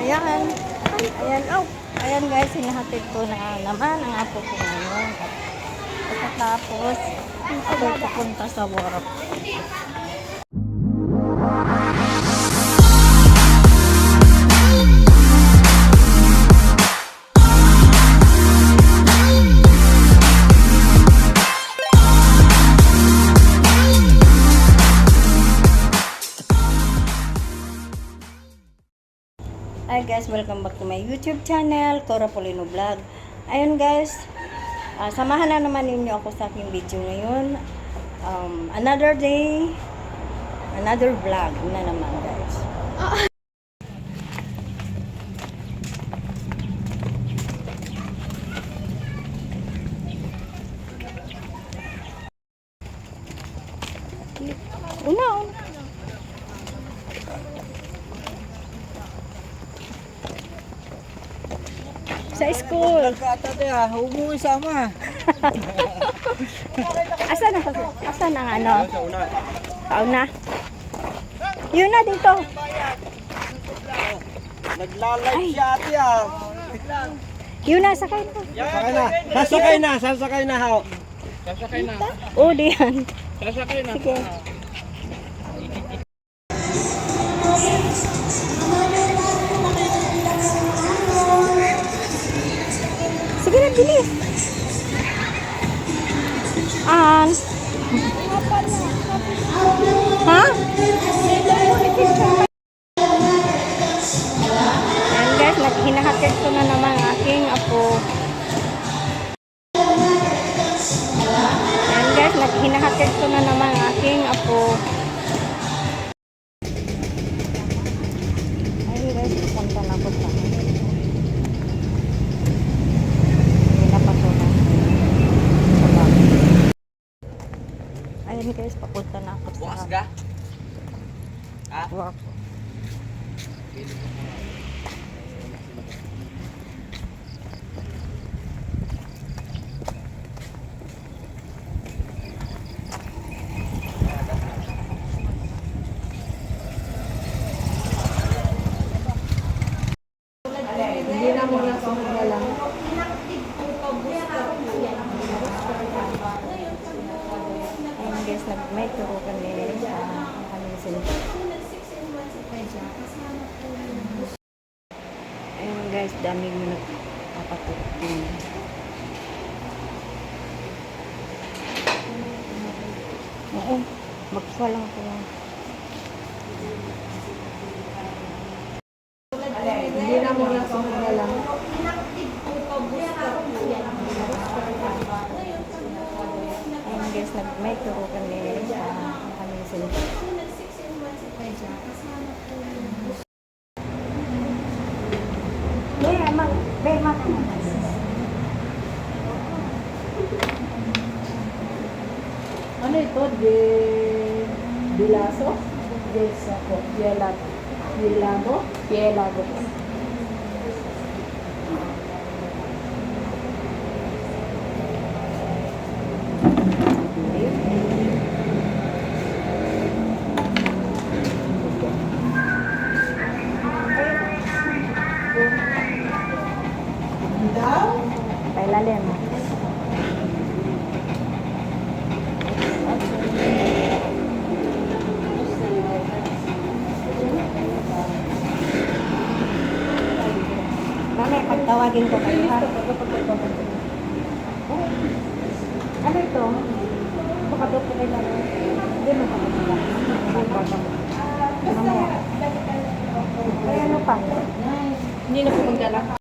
Ayan. Ayan, oh. Ayan guys, hinahatid ko na naman ang apo ko ngayon. At pagkatapos, ako pupunta sa work. Hi guys, welcome back to my YouTube channel, Cora Polino Vlog. Ayun guys, ah, samahan na naman ninyo ako sa aking video ngayon. Um, another day, another vlog na naman guys. Una, una. Sa school. Nagkatate ah, umuwi sama. Asan ang asan ang ano? Sa una. Pauna. Yun na dito. Naglalay si ate ah. Yun na sakay na. Sasakay na. Sasakay na. Sasakay na ho. Oh, diyan. Sasakay na. Sige. Bilis. An. Ha? Ayan guys, naghinahakit ko na naman aking apo. Ayun guys, papunta na ako sa Bukas ka? Ha? work. Ayun guys, nag may turo kami sa aming center. Ayun guys, dami mo nagpapatuktin. Oo, magkuha lang ko lang. Hindi na muna sa mga lang. Ayun guys, may turo kami Be, mag, be, mag, Ano ito? De... Bilaso? Desa po. Pielago. Pielago? Pailalim. Mamaya pagtawagin ko kayo ha. Ano ito? Baka doon ko kayo laro. Hindi mo Mamaya. Ay, ano pa? Hindi na po magdala.